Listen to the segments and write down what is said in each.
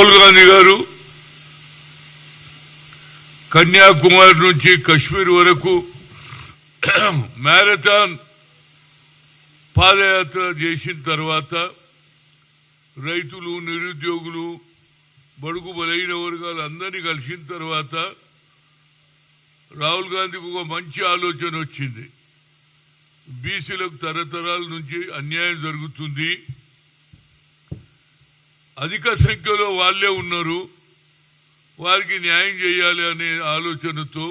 రాహుల్ గాంధీ గారు కన్యాకుమారి నుంచి కశ్మీర్ వరకు మ్యారథాన్ పాదయాత్ర చేసిన తర్వాత రైతులు నిరుద్యోగులు బడుగు బలైన వర్గాలు అందరినీ కలిసిన తర్వాత రాహుల్ గాంధీకి ఒక మంచి ఆలోచన వచ్చింది. బీసీలకు తరతరాల నుంచి అన్యాయం జరుగుతుంది. అధిక సంఖ్యలో వాళ్ళే ఉన్నారు. వారికి న్యాయం చేయాలి అనే ఆలోచనతో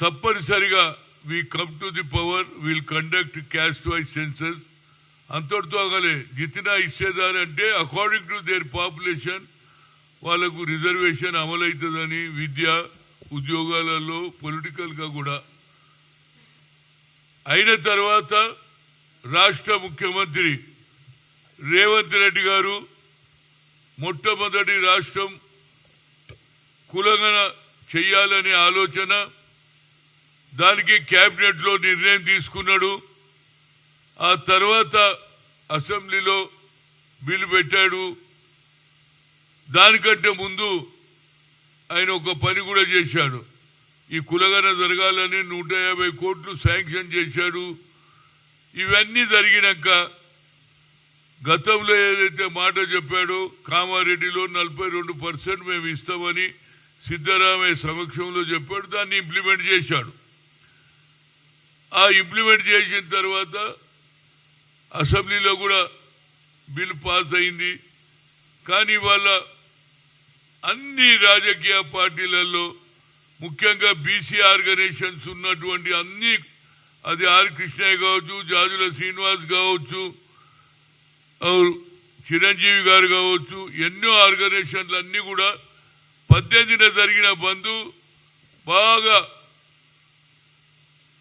తప్పనిసరిగా we come to the power will conduct caste wise census అంతటితో అగలే జితినా ఇచ్చేదారంటే అకార్డింగ్ టు దేర్ పాపులేషన్ వాళ్ళకు రిజర్వేషన్ అమలవుతుందని విద్య ఉద్యోగాలలో పొలిటికల్గా కూడా. అయిన తర్వాత రాష్ట్ర ముఖ్యమంత్రి రేవంత్ రెడ్డి గారు మొట్టమొదటి రాష్ట్రం కులగన చెయ్యాలనే ఆలోచన దానికి కేబినెట్లో నిర్ణయం తీసుకున్నాడు. ఆ తర్వాత అసెంబ్లీలో బిల్లు పెట్టాడు. దానికంటే ముందు ఆయన ఒక పని కూడా చేశాడు. ఈ కులగన జరగాలని నూట యాభై కోట్లు శాంక్షన్ చేశాడు. ఇవన్నీ జరిగినాక గతంలో ఏదైతే మాట చెప్పాడో కామారెడ్డిలో నలభై రెండు పర్సెంట్ మేము ఇస్తామని సిద్ధరామయ్య సమక్షంలో చెప్పాడు దాన్ని ఇంప్లిమెంట్ చేశాడు. ఆ ఇంప్లిమెంట్ చేసిన తర్వాత అసెంబ్లీలో కూడా బిల్ పాస్ అయింది. కానీ వాళ్ళ అన్ని రాజకీయ పార్టీలలో ముఖ్యంగా బీసీ ఆర్గనైజేషన్స్ ఉన్నటువంటి అన్ని అది ఆర్ కృష్ణయ్య కావచ్చు జాజుల శ్రీనివాస్ కావచ్చు చిరంజీవి గారు కావచ్చు ఎన్నో ఆర్గనైజేషన్లు అన్నీ కూడా పద్దెనిమిదిన జరిగిన బంధు బాగా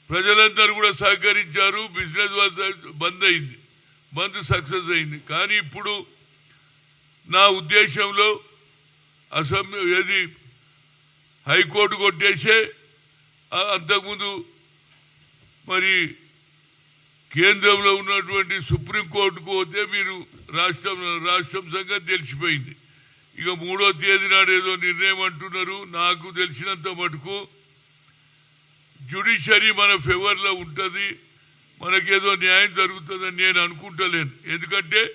ప్రజలందరూ కూడా సహకరించారు బిజినెస్ బంద్ అయింది బంద్ సక్సెస్ అయింది. కానీ ఇప్పుడు నా ఉద్దేశంలో అసెంబ్లీ ఏది హైకోర్టు కొట్టేసే అంతకుముందు మరి కేంద్రంలో ఉన్నటువంటి సుప్రీంకోర్టుకు పోతే మీరు రాష్ట్రం రాష్ట్రం సంగతి తెలిసిపోయింది. ఇక మూడో తేదీ నాడు ఏదో నిర్ణయం అంటున్నారు. నాకు తెలిసినంత మటుకు జ్యుడిషరీ మన ఫేవర్లో ఉంటుంది. మనకేదో న్యాయం జరుగుతుందని నేను అనుకుంటలేను. ఎందుకంటే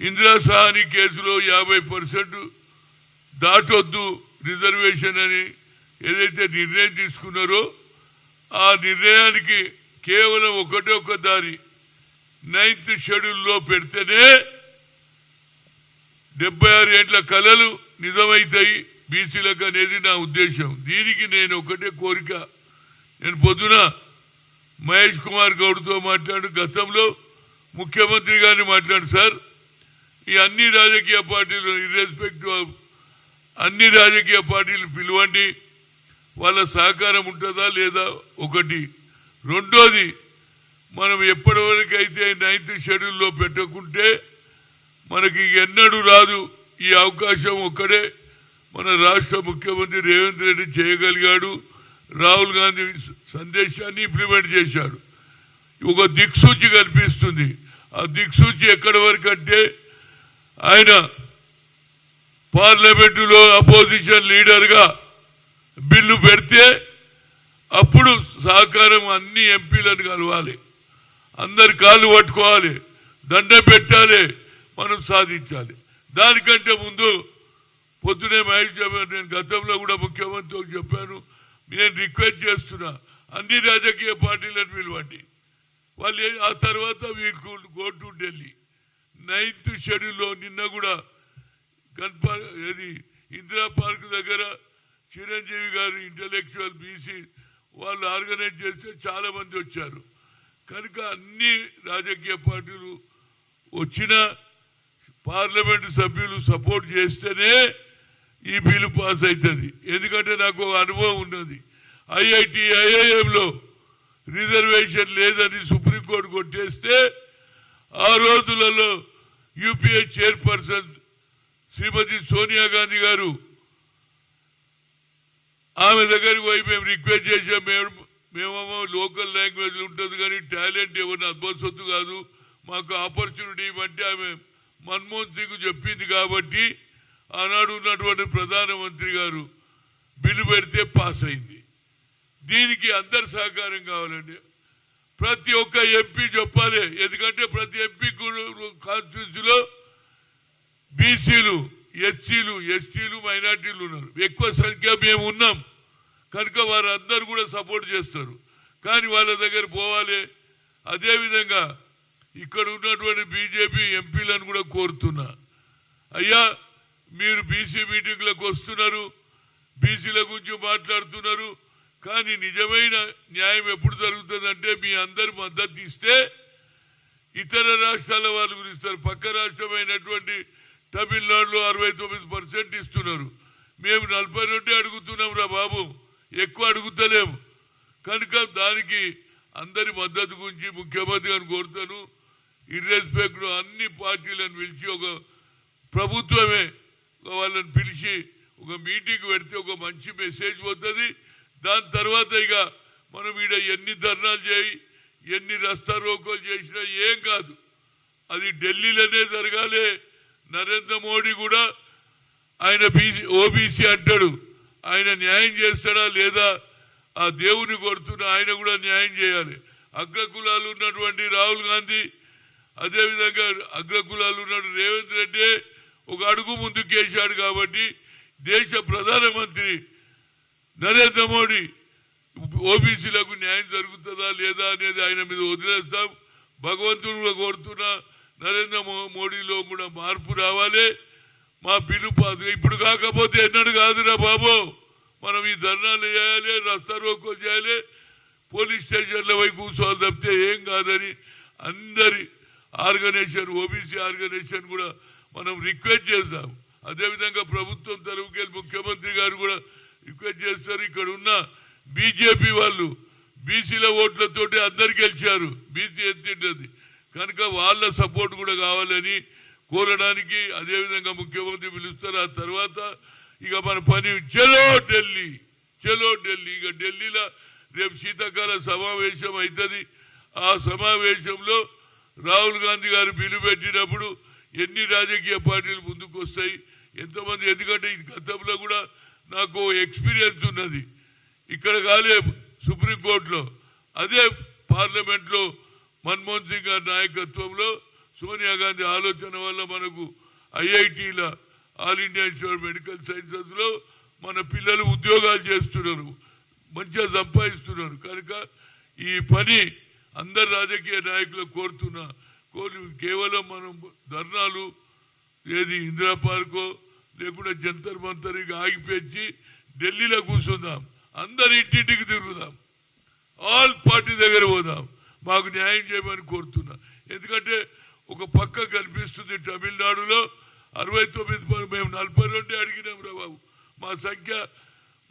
ఇందిరా సహాని కేసులో యాభై పర్సెంట్ దాటొద్దు రిజర్వేషన్ అని ఏదైతే నిర్ణయం తీసుకున్నారో ఆ నిర్ణయానికి కేవలం ఒకటే ఒక దారి నైన్త్ షెడ్యూల్లో పెడితేనే డెబ్బై ఆరు ఏండ్ల కళలు నిజమైతాయి బీసీలకు అనేది నా ఉద్దేశం. దీనికి నేను ఒకటే కోరిక. నేను పొద్దున మహేష్ కుమార్ గౌడ్తో మాట్లాడు గతంలో ముఖ్యమంత్రి గారిని మాట్లాడు సార్ ఈ అన్ని రాజకీయ పార్టీలు ఇర్రెస్పెక్టివ్ ఆఫ్ అన్ని రాజకీయ పార్టీలు పిలవండి. వాళ్ళ సహకారం ఉంటుందా లేదా? ఒకటి. రెండోది మనం ఎప్పటి వరకు అయితే నైన్త్ షెడ్యూల్లో పెట్టకుంటే మనకి ఎన్నడూ రాదు. ఈ అవకాశం ఒక్కడే. మన రాష్ట్ర ముఖ్యమంత్రి రేవంత్ రెడ్డి చేయగలిగాడు. రాహుల్ గాంధీ సందేశాన్ని ఇంప్లిమెంట్ చేశాడు. ఒక దిక్సూచి కనిపిస్తుంది ఆ దిక్సూచి ఎక్కడి వరకు అంటే ఆయన పార్లమెంటులో అపోజిషన్ లీడర్గా బిల్లు పెడితే అప్పుడు సహకారం అన్ని ఎంపీలను కలవాలి. అందరి కాళ్ళు పట్టుకోవాలి. దండ పెట్టాలి. మనం సాధించాలి. దానికంటే ముందు పొద్దునే మహేష్ చెప్పాను నేను గతంలో కూడా ముఖ్యమంత్రికి చెప్పాను. నేను రిక్వెస్ట్ చేస్తున్నా అన్ని రాజకీయ పార్టీలను పిలవండి. వాళ్ళు ఆ తర్వాత వీళ్ళు గో టు ఢిల్లీ నైన్త్ షెడ్యూల్లో నిన్న కూడా గన్ప ఇది ఇందిరా పార్క్ దగ్గర చిరంజీవి గారు ఇంటలెక్చువల్ బీసీ వాళ్ళు ఆర్గనైజ్ చేస్తే చాలా మంది వచ్చారు. కనుక అన్ని రాజకీయ పార్టీలు వచ్చిన పార్లమెంటు సభ్యులు సపోర్ట్ చేస్తేనే ఈ బిల్లు పాస్ అవుతుంది ఎందుకంటే నాకు ఒక అనుభవం ఉన్నది. ఐఐటి ఐఐఎంలో రిజర్వేషన్ లేదని సుప్రీంకోర్టు కొట్టేస్తే ఆ రోజులలో యూపీఏ చైర్పర్సన్ శ్రీమతి సోనియా గాంధీ గారు ఆమె దగ్గరికి పోయి మేము రిక్వెస్ట్ చేసాం మేము మేమేమో లోకల్ లాంగ్వేజ్ ఉంటుంది కానీ టాలెంట్ ఎవరిని అద్భుత సొత్తు కాదు. మాకు ఆపర్చునిటీ ఇవ్వంటే ఆమె మన్మోహన్ సింగ్ చెప్పింది కాబట్టి ఆనాడు ఉన్నటువంటి ప్రధానమంత్రి గారు బిల్లు పెడితే పాస్ అయింది. దీనికి అందరి సహకారం కావాలండి. ప్రతి ఒక్క ఎంపీ చెప్పాలి. ఎందుకంటే ప్రతి ఎంపీ కాన్స్టిట్యూన్సీలో బీసీలు ఎస్సీలు ఎస్టీలు మైనార్టీలు ఉన్నారు. ఎక్కువ సంఖ్య మేము ఉన్నాం. కనుక వారందరూ కూడా సపోర్ట్ చేస్తారు. కానీ వాళ్ళ దగ్గర పోవాలి. అదేవిధంగా ఇక్కడ ఉన్నటువంటి బీజేపీ ఎంపీలను కూడా కోరుతున్నా. అయ్యా మీరు బీసీ మీటింగ్లకు వస్తున్నారు. బీసీల గురించి మాట్లాడుతున్నారు. కానీ నిజమైన న్యాయం ఎప్పుడు జరుగుతుందంటే మీ అందరి మద్దతు ఇస్తే ఇతర రాష్ట్రాల వాళ్ళు గురిస్తారు. పక్క రాష్ట్రమైనటువంటి తమిళనాడులో అరవై తొమ్మిది పర్సెంట్ ఇస్తున్నారు. మేము నలభై రెండు అడుగుతున్నాం రా బాబు. ఎక్కువ అడుగుతలేము కనుక దానికి అందరి మద్దతు గురించి ముఖ్యమంత్రి గారిని కోరుతాను. ఇర్రెస్పెక్ట్ అన్ని పార్టీలను పిలిచి ఒక ప్రభుత్వమే వాళ్ళని పిలిచి ఒక మీటింగ్ పెడితే ఒక మంచి మెసేజ్ పోతుంది దాని తర్వాత ఇక మనం ఈడ ఎన్ని ధర్నాలు చేయి ఎన్ని రస్తా రోకోలు చేసినా ఏం కాదు. అది ఢిల్లీలోనే జరగాలి. నరేంద్ర మోడీ కూడా ఆయన బీసీ ఓబీసీ అంటాడు. ఆయన న్యాయం చేస్తాడా లేదా? ఆ దేవుని కొడుతున్న ఆయన కూడా న్యాయం చేయాలి. అగ్రకులాలు ఉన్నటువంటి రాహుల్ గాంధీ అదేవిధంగా అగ్రకులాలు ఉన్నాడు రేవంత్ రెడ్డి ఒక అడుగు ముందుకేశాడు కాబట్టి దేశ ప్రధానమంత్రి నరేంద్ర మోడీ ఓబీసీలకు న్యాయం జరుగుతుందా లేదా అనేది ఆయన మీద వదిలేస్తాం. భగవంతుడు కూడా కోరుతున్నా నరేంద్ర మోడీలో కూడా మార్పు రావాలి. మా పిలుపు అది ఇప్పుడు కాకపోతే ఎన్నడు కాదురా బాబు. మనం ఈ ధర్నాలు చేయాలి రస్తా రోకో చేయాలి. పోలీస్ స్టేషన్ల పోయి కూర్చోవాలి తప్పితే ఏం కాదని అందరి ఆర్గనైజేషన్ ఓబీసీ ఆర్గనైజేషన్ కూడా మనం రిక్వెస్ట్ చేస్తాం. అదేవిధంగా ప్రభుత్వం తరఫుకెళ్ళి ముఖ్యమంత్రి గారు కూడా రిక్వెస్ట్ చేస్తారు. ఇక్కడ ఉన్న బీజేపీ వాళ్ళు బీసీల ఓట్లతోటి అందరు గెలిచారు. బీసీ ఎత్తింటది కనుక వాళ్ళ సపోర్ట్ కూడా కావాలని కోరడానికి అదేవిధంగా ముఖ్యమంత్రి పిలుస్తారు. ఆ తర్వాత ఇక మన పని చెలో ఢిల్లీ చెలో ఢిల్లీ. ఇక ఢిల్లీలో రేపు శీతాకాల సమావేశం అవుతుంది ఆ సమావేశంలో రాహుల్ గాంధీ గారు బిల్లు పెట్టినప్పుడు ఎన్ని రాజకీయ పార్టీలు ముందుకు వస్తాయి ఎంతమంది ఎందుకంటే గతంలో కూడా నాకు ఎక్స్పీరియన్స్ ఉన్నది. ఇక్కడ కాలే సుప్రీంకోర్టులో అదే పార్లమెంట్లో మన్మోహన్ సింగ్ గారి నాయకత్వంలో సోనియా గాంధీ ఆలోచన వల్ల మనకు ఐఐటీల ఆల్ ఇండియా ఇన్స్టిట్యూట్ మెడికల్ సైన్సెస్లో మన పిల్లలు ఉద్యోగాలు చేస్తున్నారు మంచిగా సంపాదిస్తున్నారు. కనుక ఈ పని అందరు రాజకీయ నాయకులు కోరుతున్నా కోరి కేవలం మనం ధర్నాలు ఏది ఇందిరా పార్కో లేకుండా జంతర్ మంతరిగా ఆగిపించి ఢిల్లీలో కూర్చుందాం. అందరి ఇంటింటికి తిరుగుదాం. ఆల్ పార్టీ దగ్గర పోదాం. మాకు న్యాయం చేయమని కోరుతున్నా. ఎందుకంటే ఒక పక్క కనిపిస్తుంది తమిళనాడులో అరవై తొమ్మిది మేము నలభై రెండు అడిగినాం రా బాబు. మా సంఖ్య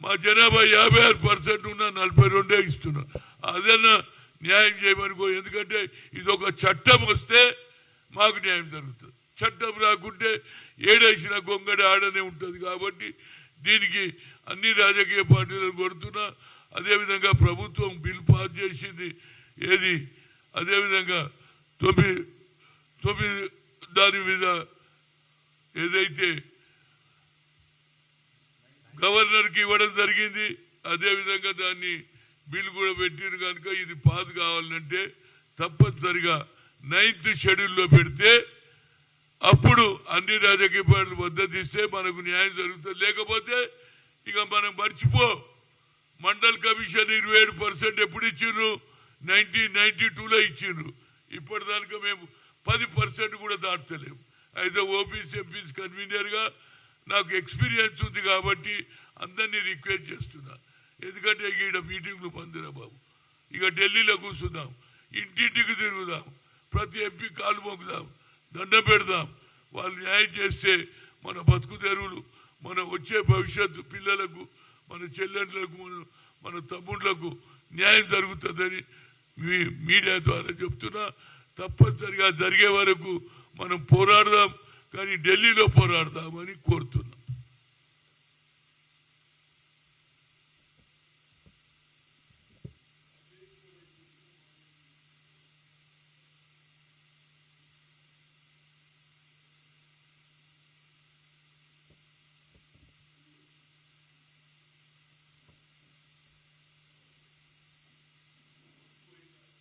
మా జనాభా యాభై ఆరు పర్సెంట్ ఉన్న నలభై రెండే ఇస్తున్నాం. అదన్నా న్యాయం చేయమని ఎందుకంటే ఇది ఒక చట్టం వస్తే మాకు న్యాయం జరుగుతుంది. చట్టం రాకుంటే ఏడేసిన గొంగడి ఆడనే ఉంటుంది కాబట్టి దీనికి అన్ని రాజకీయ పార్టీలను కొడుతున్నా అదేవిధంగా ప్రభుత్వం బిల్ పాస్ చేసింది ఏది? అదేవిధంగా తొమ్మిది తొమ్మిది దాని మీద ఏదైతే గవర్నర్కి ఇవ్వడం జరిగింది అదేవిధంగా దాన్ని బిల్ కూడా పెట్టిరు కనుక ఇది పాస్ కావాలంటే తప్పనిసరిగా నైన్త్ షెడ్యూల్లో పెడితే అప్పుడు అన్ని రాజకీయ పార్టీలు మద్దతిస్తే మనకు న్యాయం జరుగుతుంది. లేకపోతే ఇక మనం మర్చిపో మండల్ కమిషన్ ఇరవై ఏడు పర్సెంట్ ఎప్పుడు ఇచ్చిండ్రు నైన్టీన్ నైన్టీ టూలో ఇచ్చిండ్రు. ఇప్పటిదాకా మేము పది పర్సెంట్ కూడా దాటలేము అయితే ఓపీస్ ఎంపీస్ కన్వీనర్గా నాకు ఎక్స్పీరియన్స్ ఉంది కాబట్టి అందరినీ రిక్వెస్ట్ చేస్తున్నా. ఎందుకంటే ఈడ మీటింగ్లు పొందినా బాబు. ఇక ఢిల్లీలో కూర్చుందాం. ఇంటింటికి తిరుగుదాం. ప్రతి ఎంపీ కాలు మోగుదాం. దండ పెడదాం. వాళ్ళు న్యాయం చేస్తే మన బతుకు తెరువులు మన వచ్చే భవిష్యత్తు పిల్లలకు మన చెల్లెండ్లకు మన మన తమ్ముళ్ళకు న్యాయం జరుగుతుందని మీ మీడియా ద్వారా చెప్తున్నా తప్పనిసరిగా జరిగే వరకు మనం పోరాడదాం కానీ ఢిల్లీలో పోరాడదామని కోరుతున్నాం.